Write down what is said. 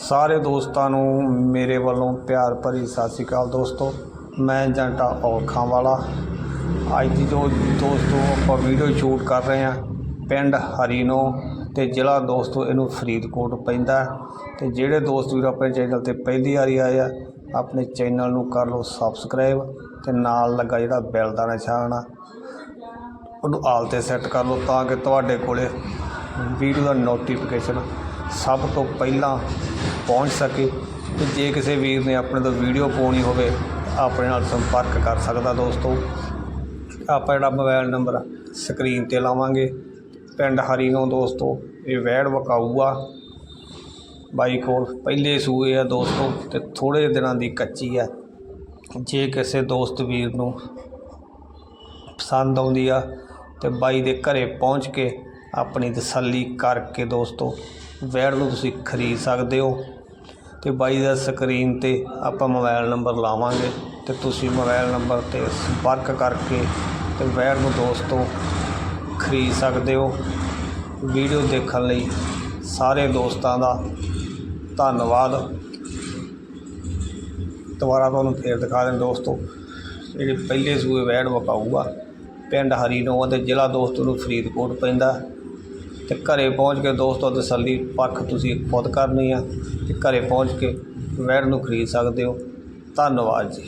ਸਾਰੇ ਦੋਸਤਾਂ ਨੂੰ ਮੇਰੇ ਵੱਲੋਂ ਪਿਆਰ ਭਰੀ ਸਤਿ ਸ਼੍ਰੀ ਅਕਾਲ ਦੋਸਤੋ। ਮੈਂ ਜੰਟਾ ਔਲਖਾਂ ਵਾਲਾ। ਅੱਜ ਦੀ ਜੋ ਦੋਸਤੋ ਆਪਾਂ ਵੀਡੀਓ ਸ਼ੂਟ ਕਰ ਰਹੇ ਹਾਂ, ਪਿੰਡ ਹਰੀਨੋ ਤੇ ਜ਼ਿਲ੍ਹਾ ਦੋਸਤੋ ਇਹਨੂੰ ਫਰੀਦਕੋਟ ਪੈਂਦਾ ਹੈ। ਤੇ ਜਿਹੜੇ ਦੋਸਤ ਵੀਰ ਆਪਣੇ ਚੈਨਲ ਤੇ ਪਹਿਲੀ ਵਾਰੀ ਆਏ ਆ, ਆਪਣੇ ਚੈਨਲ ਨੂੰ ਕਰ ਲਓ ਸਬਸਕ੍ਰਾਈਬ ਤੇ ਨਾਲ ਲੱਗਾ ਜਿਹੜਾ ਬੈਲ ਦਾ ਨਿਸ਼ਾਨ ਆ, ਉਹਨੂੰ ਆਲ ਤੇ ਸੈੱਟ ਕਰ ਲਓ ਤਾਂ ਕਿ ਤੁਹਾਡੇ ਕੋਲੇ ਵੀਡੀਓ ਦਾ ਨੋਟੀਫਿਕੇਸ਼ਨ ਸਭ ਤੋਂ ਪਹਿਲਾਂ ਪਹੁੰਚ ਸਕੇ ਤੇ ਜੇ ਕਿਸੇ ਵੀਰ ਨੇ ਆਪਣੇ ਤੋਂ ਵੀਡੀਓ ਪਾਉਣੀ ਹੋਵੇ, ਆਪਣੇ ਨਾਲ ਸੰਪਰਕ ਕਰ ਸਕਦਾ ਦੋਸਤੋ। ਆਪਾਂ ਜਿਹੜਾ ਮੋਬਾਈਲ ਨੰਬਰ ਸਕਰੀਨ ਤੇ ਲਾਵਾਂਗੇ। ਪਿੰਡ ਹਰੀਨੋ ਦੋਸਤੋ, ਇਹ ਵੈੜ ਵਕਾਊ ਆ ਬਾਈ ਕੋਲ ਪਹਿਲੇ ਸੂਏ ਆ ਦੋਸਤੋ ਤੇ ਥੋੜੇ ਦਿਨਾਂ ਦੀ ਕੱਚੀ ਆ। ਜੇ ਕਿਸੇ ਦੋਸਤ ਵੀਰ ਨੂੰ ਪਸੰਦ ਆਉਂਦੀ ਆ ਤੇ ਬਾਈ ਦੇ ਘਰੇ ਪਹੁੰਚ ਕੇ ਆਪਣੀ ਤਸੱਲੀ ਕਰਕੇ ਦੋਸਤੋ, ਵੈੜ ਨੂੰ ਤੁਸੀਂ ਖਰੀਦ ਸਕਦੇ ਹੋ। ਤੇ ਬਾਈ ਦਾ ਸਕਰੀਨ ਤੇ ਆਪਾਂ ਮੋਬਾਈਲ ਨੰਬਰ ਲਾਵਾਂਗੇ ਤੇ ਤੁਸੀਂ ਮੋਬਾਈਲ ਨੰਬਰ ਤੇ ਸੰਪਰਕ ਕਰਕੇ ਤੇ ਵੈੜ ਨੂੰ ਦੋਸਤੋ ਖਰੀਦ ਸਕਦੇ ਹੋ। ਵੀਡੀਓ ਦੇਖਣ ਲਈ ਸਾਰੇ ਦੋਸਤਾਂ ਦਾ ਧੰਨਵਾਦ। ਦੁਬਾਰਾ ਤੁਹਾਨੂੰ ਫੇਰ ਦਿਖਾ ਦਿੰਦੇ ਦੋਸਤੋ, ਜਿਹੜੇ ਪਹਿਲੇ ਸੂਏ ਵੈੜ ਵਕਾਊਗਾ ਪਿੰਡ ਹਰੀਨੋਆ ਤੇ ਜ਼ਿਲ੍ਹਾ ਦੋਸਤੋ ਨੂੰ ਫਰੀਦਕੋਟ ਪੈਂਦਾ। ਤੇ ਘਰੇ ਪਹੁੰਚ ਕੇ ਦੋਸਤੋ ਤਸੱਲੀ ਪੱਖ ਤੁਸੀਂ ਖੁਦ ਕਰਨੀ ਆ ਤੇ ਘਰੇ ਪਹੁੰਚ ਕੇ ਵੈੜ ਨੂੰ ਖਰੀਦ ਸਕਦੇ ਹੋ। ਧੰਨਵਾਦ ਜੀ।